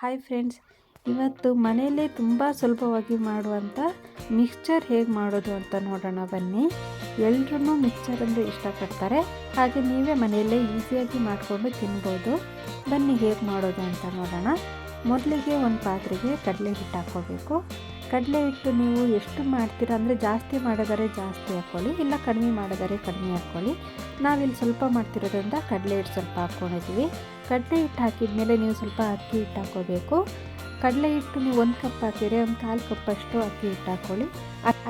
Hi friends ಇವತ್ತು ಮನೆಯಲ್ಲೇ ತುಂಬ ಸುಲಭವಾಗಿ ಮಾಡುವಂಥ ಮಿಕ್ಸ್ಚರ್ ಹೇಗೆ ಮಾಡೋದು ಅಂತ ನೋಡೋಣ ಬನ್ನಿ. ಎಲ್ಲರೂ ಮಿಕ್ಸ್ಚರ್ ಅಂದರೆ ಇಷ್ಟಪಡ್ತಾರೆ. ಹಾಗೆ ನೀವೇ ಮನೆಯಲ್ಲೇ ಈಸಿಯಾಗಿ ಮಾಡಿಕೊಂಡು ತಿನ್ಬೋದು. ಬನ್ನಿ ಹೇಗೆ ಮಾಡೋದು ಅಂತ ನೋಡೋಣ. ಮೊದಲಿಗೆ ಒಂದು ಪಾತ್ರೆಗೆ ಕಡಲೆ ಹಿಟ್ಟು ಹಾಕ್ಕೋಬೇಕು. ಕಡಲೆ ಹಿಟ್ಟು ನೀವು ಎಷ್ಟು ಮಾಡ್ತೀರಾ ಅಂದರೆ ಜಾಸ್ತಿ ಮಾಡಿದರೆ ಜಾಸ್ತಿ ಹಾಕ್ಕೊಳ್ಳಿ, ಇಲ್ಲ ಕಡಿಮೆ ಮಾಡಿದರೆ ಕಡಿಮೆ ಹಾಕ್ಕೊಳ್ಳಿ. ನಾವಿಲ್ಲಿ ಸ್ವಲ್ಪ ಮಾಡ್ತಿರೋದ್ರಿಂದ ಕಡಲೆ ಹಿಟ್ಟು ಸ್ವಲ್ಪ ಹಾಕ್ಕೊಂಡಿದ್ದೀವಿ. ಕಡಲೆ ಹಿಟ್ಟು ಹಾಕಿದ ಮೇಲೆ ನೀವು ಸ್ವಲ್ಪ ಅಕ್ಕಿ ಹಿಟ್ಟು ಹಾಕ್ಕೋಬೇಕು. ಕಡಲೆ ಹಿಟ್ಟು ನೀವು ಒಂದು ಕಪ್ ಹಾಕಿದರೆ ಒಂದು ಕಾಲು ಕಪ್ಪಷ್ಟು ಅಕ್ಕಿ ಹಿಟ್ಟು ಹಾಕ್ಕೊಳ್ಳಿ.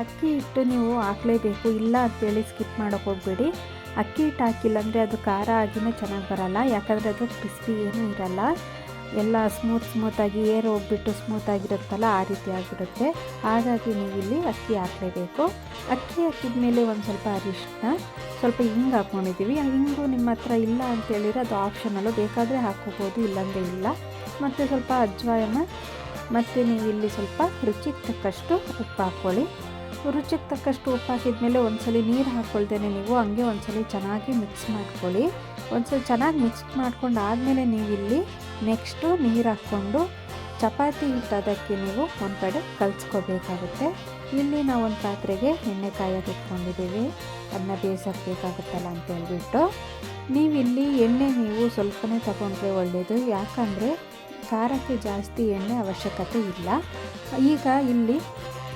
ಅಕ್ಕಿ ಹಿಟ್ಟು ನೀವು ಹಾಕಲೇಬೇಕು, ಇಲ್ಲ ಅಂತೇಳಿ ಸ್ಕಿಪ್ ಮಾಡೋಕೆ ಹೋಗ್ಬೇಡಿ. ಅಕ್ಕಿ ಹಿಟ್ಟು ಹಾಕಿಲ್ಲ ಅಂದರೆ ಅದು ಖಾರ ಆಗಿನೇ ಚೆನ್ನಾಗಿ ಬರಲ್ಲ, ಯಾಕಂದರೆ ಅದು ಕ್ರಿಸ್ಪಿ ಏನೂ ಇರಲ್ಲ. ಎಲ್ಲ ಸ್ಮೂತ್ ಸ್ಮೂತಾಗಿ ಏರ್ ಹೋಗ್ಬಿಟ್ಟು ಸ್ಮೂತಾಗಿರುತ್ತಲ್ಲ ಆ ರೀತಿ ಆಗಿರುತ್ತೆ. ಹಾಗಾಗಿ ನೀವು ಇಲ್ಲಿ ಅಕ್ಕಿ ಹಾಕಲೇಬೇಕು. ಅಕ್ಕಿ ಹಾಕಿದ ಮೇಲೆ ಒಂದು ಸ್ವಲ್ಪ ಅರಿಶಿನ ಸ್ವಲ್ಪ ಹಿಂಗೆ ಹಾಕ್ಕೊಂಡಿದ್ದೀವಿ ಹಿಂಗು ನಿಮ್ಮ ಹತ್ರ ಇಲ್ಲ ಅಂತೇಳಿದ್ರೆ ಅದು ಆಪ್ಷನಲ್ಲು ಬೇಕಾದರೆ ಹಾಕ್ಕೋಬೋದು ಇಲ್ಲಾಂದರೆ ಇಲ್ಲ. ಮತ್ತು ಸ್ವಲ್ಪ ಅಜ್ವಾಯನ, ಮತ್ತು ನೀವು ಇಲ್ಲಿ ಸ್ವಲ್ಪ ರುಚಿಗೆ ತಕ್ಕಷ್ಟು ಉಪ್ಪು ಹಾಕ್ಕೊಳ್ಳಿ. ರುಚಿಗೆ ತಕ್ಕಷ್ಟು ಉಪ್ಪು ಹಾಕಿದ್ಮೇಲೆ ಒಂದ್ಸಲಿ ನೀರು ಹಾಕ್ಕೊಳ್ದೇನೆ ನೀವು, ಹಂಗೆ ಒಂದ್ಸಲಿ ಚೆನ್ನಾಗಿ ಮಿಕ್ಸ್ ಮಾಡ್ಕೊಳ್ಳಿ. ಒಂದ್ಸಲಿ ಚೆನ್ನಾಗಿ ಮಿಕ್ಸ್ ಮಾಡ್ಕೊಂಡು ಆದಮೇಲೆ ನೀವು ಇಲ್ಲಿ ನೆಕ್ಸ್ಟು ನೀರು ಹಾಕ್ಕೊಂಡು ಚಪಾತಿ ಹಿಟ್ಟು ನೀವು ಒಂದು ಕಡೆ ಕಲಿಸ್ಕೋಬೇಕಾಗುತ್ತೆ. ಇಲ್ಲಿ ನಾವು ಒಂದು ಪಾತ್ರೆಗೆ ಎಣ್ಣೆ ಇಟ್ಕೊಂಡಿದ್ದೀವಿ. ಅದನ್ನ ಬೇಯಿಸೋಕೆ ಬೇಕಾಗುತ್ತಲ್ಲ ಅಂತ ಹೇಳ್ಬಿಟ್ಟು. ನೀವು ಇಲ್ಲಿ ಎಣ್ಣೆ ನೀವು ಸ್ವಲ್ಪನೇ ತಗೊಂಡ್ರೆ ಒಳ್ಳೆಯದು ಯಾಕಂದರೆ ಖಾರಕ್ಕೆ ಜಾಸ್ತಿ ಎಣ್ಣೆ ಅವಶ್ಯಕತೆ ಇಲ್ಲ. ಈಗ ಇಲ್ಲಿ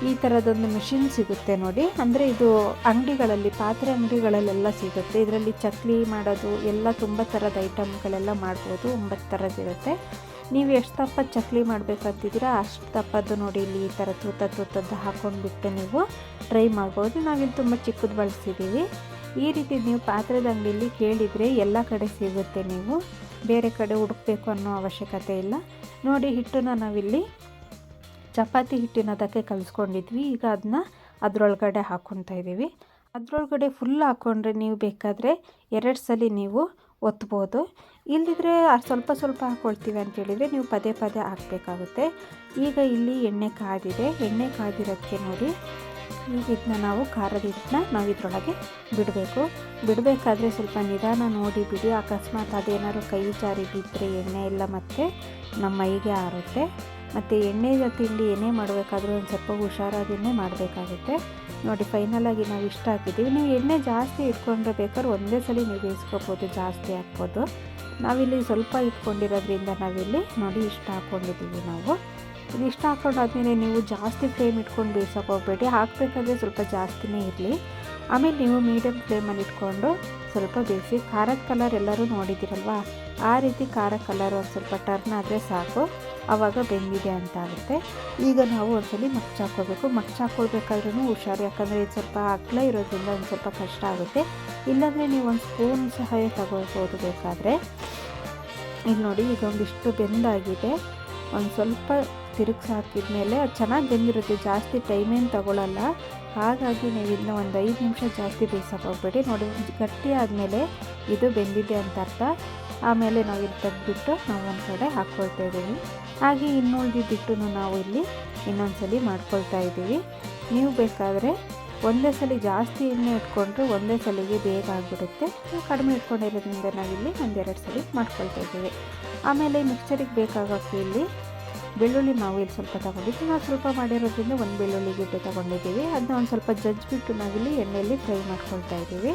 ಈ ಥರದೊಂದು ಮಿಷಿನ್ ಸಿಗುತ್ತೆ ನೋಡಿ. ಅಂದರೆ ಇದು ಅಂಗಡಿಗಳಲ್ಲಿ, ಪಾತ್ರೆ ಅಂಗಡಿಗಳಲ್ಲೆಲ್ಲ ಸಿಗುತ್ತೆ. ಇದರಲ್ಲಿ ಚಕ್ಲಿ ಮಾಡೋದು, ಎಲ್ಲ ತುಂಬ ಥರದ ಐಟಮ್ಗಳೆಲ್ಲ ಮಾಡ್ಬೋದು. ಒಂಬತ್ತು ಥರದ್ದಿರುತ್ತೆ ನೀವು ಎಷ್ಟು ತಪ್ಪ ಚಕ್ಲಿ ಮಾಡಬೇಕಂತಿದ್ದೀರಾ, ಅಷ್ಟು ತಪ್ಪದ್ದು ನೋಡಿ ಇಲ್ಲಿ ಈ ಥರ ತೂತ ತೂತದ್ದು ಹಾಕೊಂಡ್ಬಿಟ್ಟು ನೀವು ಟ್ರೈ ಮಾಡ್ಬೋದು. ನಾವಿಲ್ಲಿ ತುಂಬ ಚಿಕ್ಕದು ಬಳಸಿದ್ದೀವಿ. ಈ ರೀತಿ ನೀವು ಪಾತ್ರದ ಅಂಗಡಿಯಲ್ಲಿ ಕೇಳಿದರೆ ಎಲ್ಲ ಕಡೆ ಸಿಗುತ್ತೆ ನೀವು. ಬೇರೆ ಕಡೆ ಹುಡುಕ್ಬೇಕು ಅನ್ನೋ ಅವಶ್ಯಕತೆ ಇಲ್ಲ. ನೋಡಿ ಹಿಟ್ಟನ್ನು ನಾವಿಲ್ಲಿ ಚಪಾತಿ ಹಿಟ್ಟಿನ ಅದಕ್ಕೆ ಕಲಿಸ್ಕೊಂಡಿದ್ವಿ. ಈಗ ಅದನ್ನ ಅದರೊಳಗಡೆ ಹಾಕ್ಕೊತಾ ಇದ್ದೀವಿ. ಅದರೊಳಗಡೆ ಫುಲ್ ಹಾಕ್ಕೊಂಡ್ರೆ ನೀವು ಬೇಕಾದರೆ ಎರಡು ಸಲ ನೀವು ಒತ್ಬೋದು. ಇಲ್ಲದಿದ್ರೆ ಸ್ವಲ್ಪ ಸ್ವಲ್ಪ ಹಾಕ್ಕೊಳ್ತೀವಿ ಅಂತೇಳಿದರೆ ನೀವು ಪದೇ ಪದೇ ಹಾಕಬೇಕಾಗುತ್ತೆ. ಈಗ ಇಲ್ಲಿ ಎಣ್ಣೆ ಕಾದಿದೆ. ಎಣ್ಣೆ ಕಾದಿರೋದಕ್ಕೆ ನೋಡಿ. ಈಗ ಇದನ್ನ ನಾವು ಖಾರದ ಹಿಟ್ಟನ್ನ ನಾವು ಇದರೊಳಗೆ ಬಿಡಬೇಕು. ಬಿಡಬೇಕಾದ್ರೆ ಸ್ವಲ್ಪ ನಿಧಾನ ನೋಡಿ ಬಿಡಿ. ಅಕಸ್ಮಾತ್ ಅದೇನಾದ್ರು ಕೈ ಜಾರಿ ಬಿದ್ದರೆ ಎಣ್ಣೆ ಎಲ್ಲ ಮತ್ತೆ ನಮ್ಮ ಮೈಗೆ ಆರುತ್ತೆ. ಮತ್ತು ಎಣ್ಣೆ ತಿಂಡಿ ಏನೇ ಮಾಡಬೇಕಾದ್ರೂ ಒಂದು ಸ್ವಲ್ಪ ಹುಷಾರಾಗಿಯೇ ಮಾಡಬೇಕಾಗುತ್ತೆ. ನೋಡಿ ಫೈನಲಾಗಿ ನಾವು ಇಷ್ಟ ಹಾಕಿದ್ದೀವಿ ನೀವು ಎಣ್ಣೆ ಜಾಸ್ತಿ ಇಟ್ಕೊಂಡ್ರೆ ಬೇಕಾದ್ರೆ ಒಂದೇ ಸಲ ನೀವು ಬೇಯಿಸ್ಕೋಬೋದು, ಜಾಸ್ತಿ ಹಾಕ್ಬೋದು. ನಾವಿಲ್ಲಿ ಸ್ವಲ್ಪ ಇಟ್ಕೊಂಡಿರೋದ್ರಿಂದ ನಾವಿಲ್ಲಿ ನೋಡಿ ಇಷ್ಟ ಹಾಕ್ಕೊಂಡಿದ್ದೀವಿ ನಾವು. ಇದು ಇಷ್ಟ ಹಾಕ್ಕೊಂಡಾದ್ಮೇಲೆ ನೀವು ಜಾಸ್ತಿ ಫ್ಲೇಮ್ ಇಟ್ಕೊಂಡು ಬೇಯಿಸೋಕೆ ಹೋಗ್ಬೇಡಿ. ಹಾಕಬೇಕಾದ್ರೆ ಸ್ವಲ್ಪ ಜಾಸ್ತಿನೇ ಇರಲಿ. ಆಮೇಲೆ ನೀವು ಮೀಡಿಯಮ್ ಫ್ಲೇಮಲ್ಲಿ ಇಟ್ಕೊಂಡು ಸ್ವಲ್ಪ ಬೇಯಿಸಿ ಖಾರದ ಕಲರ್ ಎಲ್ಲರೂ ನೋಡಿದ್ದೀರಲ್ವಾ? ಆ ರೀತಿ ಖಾರ ಕಲರ್ ಒಂದು ಸ್ವಲ್ಪ ಟರ್ನ್ ಆದರೆ ಸಾಕು. ಆವಾಗ ಬೆಂದಿದೆ ಅಂತ ಆಗುತ್ತೆ. ಈಗ ನಾವು ಒಂದ್ಸಲಿ ಮಗ್ಚ್ ಹಾಕ್ಕೋಬೇಕು ಮಗ್ಚ್ ಹುಷಾರು. ಯಾಕಂದರೆ ಇದು ಸ್ವಲ್ಪ ಅಗ್ಲ ಇರೋದ್ರಿಂದ ಒಂದು ಸ್ವಲ್ಪ ಕಷ್ಟ ಆಗುತ್ತೆ. ಇಲ್ಲಾಂದರೆ ನೀವು ಒಂದು ಸ್ಪೂನ್ ಸಹಾಯ ತಗೋಬೋದು ಬೇಕಾದರೆ. ಇಲ್ಲಿ ನೋಡಿ ಇದೊಂದಿಷ್ಟು ಬೆಂದಾಗಿದೆ. ಒಂದು ಸ್ವಲ್ಪ ತಿರುಗಿಸಿ ಹಾಕಿದ್ಮೇಲೆ ಅದು ಚೆನ್ನಾಗಿ ಬೆಂದಿರುತ್ತೆ, ಜಾಸ್ತಿ ಟೈಮೇನು ತಗೊಳ್ಳಲ್ಲ ಹಾಗಾಗಿ ನೀವು ಇದನ್ನ ಒಂದು ಐದು ನಿಮಿಷ ಜಾಸ್ತಿ ಬೇಯಿಸೋಕೆ ಹೋಗ್ಬೇಡಿ. ನೋಡಿ ಗಟ್ಟಿ ಆದಮೇಲೆ ಇದು ಬೆಂದಿದೆ ಅಂತ ಅರ್ಥ. ಆಮೇಲೆ ನಾವು ಇದು ತೆಗೆದ್ಬಿಟ್ಟು ನಾವು ಒಂದು ಕಡೆ ಹಾಕ್ಕೊಳ್ತಾ ಇದ್ದೀವಿ. ಹಾಗೆ ಇನ್ನು ಉಳಿದಿದ್ದಿಟ್ಟು ನಾವು ಇಲ್ಲಿ ಇನ್ನೊಂದು ಸಲ ಮಾಡ್ಕೊಳ್ತಾ ಇದ್ದೀವಿ. ನೀವು ಬೇಕಾದರೆ ಒಂದೇ ಸಲ ಜಾಸ್ತಿ ಎಣ್ಣೆ ಇಟ್ಕೊಂಡ್ರೆ ಒಂದೇ ಸಲಿಗೆ ಬೇಗ ಆಗಿಬಿಡುತ್ತೆ. ಕಡಿಮೆ ಇಟ್ಕೊಂಡಿರೋದ್ರಿಂದ ನಾವಿಲ್ಲಿ ಒಂದೆರಡು ಸಲ ಮಾಡ್ಕೊಳ್ತಾ ಇದ್ದೀವಿ. ಆಮೇಲೆ ಮಿಕ್ಸರಿಗೆ ಬೇಕಾಗೋಕ್ಕೆ ಇಲ್ಲಿ ಬೆಳ್ಳುಳ್ಳಿ ನಾವು ಇಲ್ಲಿ ಸ್ವಲ್ಪ ತಗೊಂಡಿದ್ದೀವಿ ನಾವು ಸ್ವಲ್ಪ ಮಾಡಿರೋದ್ರಿಂದ ಒಂದು ಬೆಳ್ಳುಳ್ಳಿ ಗಿಡ್ಡೆ ತೊಗೊಂಡಿದ್ದೀವಿ. ಅದನ್ನ ಒಂದು ಸ್ವಲ್ಪ ಜಜ್ಜಿಬಿಟ್ಟು ನಾವಿಲ್ಲಿ ಎಣ್ಣೆಯಲ್ಲಿ ಫ್ರೈ ಮಾಡ್ಕೊಳ್ತಾ ಇದ್ದೀವಿ.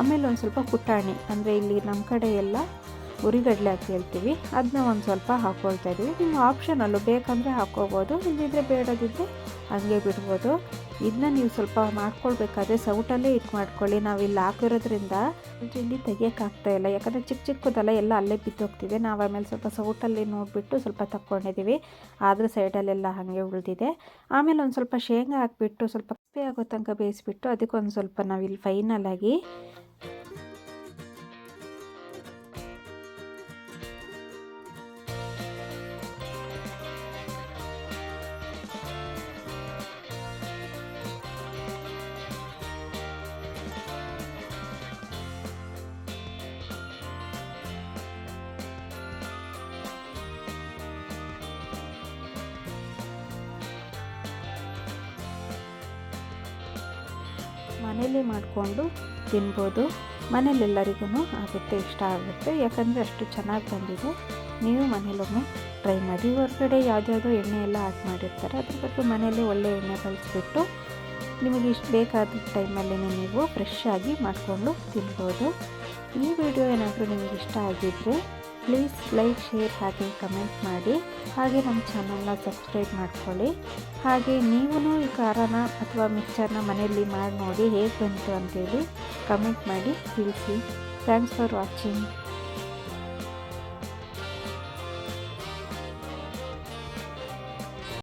ಆಮೇಲೆ ಒಂದು ಸ್ವಲ್ಪ ಪುಟಾಣಿ, ಅಂದರೆ ಇಲ್ಲಿ ನಮ್ಮ ಕಡೆ ಎಲ್ಲ ಉರಿಗಡಲೆ ಅಂತ ಹೇಳ್ತೀವಿ. ಅದನ್ನ ಒಂದು ಸ್ವಲ್ಪ ಹಾಕ್ಕೊಳ್ತಾ ಇದ್ದೀವಿ. ನಿಮ್ಮ ಆಪ್ಷನಲ್ಲು ಬೇಕಂದರೆ ಹಾಕ್ಕೋಬೋದು. ಇಲ್ಲದಿದ್ದರೆ ಬೇಡದಿದ್ದರೆ ಹಾಗೆ ಬಿಡ್ಬೋದು. ಇದನ್ನ ನೀವು ಸ್ವಲ್ಪ ಮಾಡ್ಕೊಳ್ಬೇಕಾದ್ರೆ ಸೌಟಲ್ಲೇ ಇಟ್ಟು ಮಾಡ್ಕೊಳ್ಳಿ. ನಾವು ಇಲ್ಲಿ ಹಾಕಿರೋದ್ರಿಂದ ತಿಂಡಿ ತೆಗಿಯೋಕ್ಕಾಗ್ತಾ ಇಲ್ಲ. ಯಾಕಂದರೆ ಚಿಕ್ಕ ಚಿಕ್ಕದಲ್ಲ ಎಲ್ಲ ಅಲ್ಲೇ ಬಿದ್ದೋಗ್ತಿದೆ. ನಾವು ಆಮೇಲೆ ಸ್ವಲ್ಪ ಸೌಟಲ್ಲಿ ನೋಡಿಬಿಟ್ಟು ಸ್ವಲ್ಪ ತಕ್ಕೊಂಡಿದ್ದೀವಿ ಆದರೂ ಸೈಡಲ್ಲೆಲ್ಲ ಹಾಗೆ ಉಳಿದಿದೆ. ಆಮೇಲೆ ಒಂದು ಸ್ವಲ್ಪ ಶೇಂಗಾ ಹಾಕಿಬಿಟ್ಟು ಸ್ವಲ್ಪ ಕಪ್ಪೆ ಆಗೋ ತನಕ ಬೇಯಿಸ್ಬಿಟ್ಟು ಅದಕ್ಕೊಂದು ಸ್ವಲ್ಪ ನಾವಿಲ್ಲಿ ಫೈನಲಾಗಿ ಮನೇಲಿ ಮಾಡಿಕೊಂಡು ತಿನ್ಬೋದು. ಮನೇಲೆಲ್ಲರಿಗೂ ಆಗುತ್ತೆ, ಇಷ್ಟ ಆಗುತ್ತೆ. ಯಾಕಂದರೆ ಅಷ್ಟು ಚೆನ್ನಾಗಿ ಬಂದಿದೆ. ನೀವು ಮನೇಲೊಮ್ಮೆ ಟ್ರೈ ಮಾಡಿ. ಹೊರಗಡೆ ಯಾವುದ್ಯಾವುದೋ ಎಣ್ಣೆ ಎಲ್ಲ ಹಾಕಿ ಮಾಡಿರ್ತಾರೆ. ಅದ್ರ ಬಗ್ಗೆ ಮನೇಲಿ ಒಳ್ಳೆ ಎಣ್ಣೆ ಬಳಸಿಬಿಟ್ಟು ನಿಮಗೆ ಇಷ್ಟು ಬೇಕಾದ ಟೈಮಲ್ಲೇ ನೀವು ಫ್ರೆಶ್ ಆಗಿ ಮಾಡಿಕೊಂಡು ತಿನ್ಬೋದು. ಈ ವಿಡಿಯೋ ಏನಾದರೂ ನಿಮಗೆ ಇಷ್ಟ ಆಗಿದ್ದರೆ ಪ್ಲೀಸ್ ಲೈಕ್ ಶೇರ್ ಹಾಗೆ ಕಮೆಂಟ್ ಮಾಡಿ. ಹಾಗೆ ನಮ್ಮ ಚಾನಲ್ನ ಸಬ್ಸ್ಕ್ರೈಬ್ ಮಾಡ್ಕೊಳ್ಳಿ. ಹಾಗೆ ನೀವು ಈ ಖಾರನ ಅಥವಾ ಮಿಕ್ಸರ್ನ ಮನೆಯಲ್ಲಿ ಮಾಡಿ ನೋಡಿ ಹೇಗೆ ಬಂತು ಅಂತೇಳಿ ಕಮೆಂಟ್ ಮಾಡಿ ತಿಳಿಸಿ. Thanks for watching